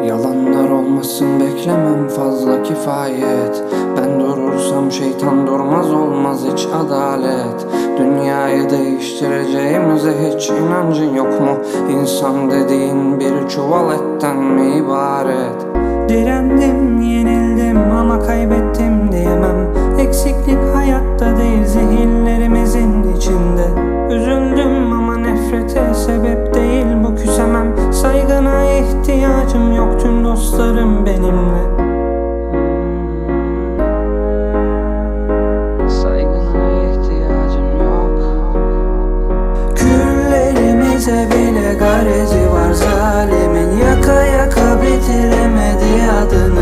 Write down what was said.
Duramazsın beklemem fazla kifayet Ben durursam şeytan durmaz olmaz hiç adalet Dünyayı değiştireceğimize hiç inancın yok mu? İnsan dediğin bir çuval etten mi ibaret? Direndim, yenildim ama kaybettim diyemem Eksiklik hayatta değil zihinlerimizin içinde Üzüldüm ama nefrete sebep dostlarım benimle. Saygına ihtiyacım yok. Küllerimize bile garezi var zalimin. Yaka yaka bitiremedi adını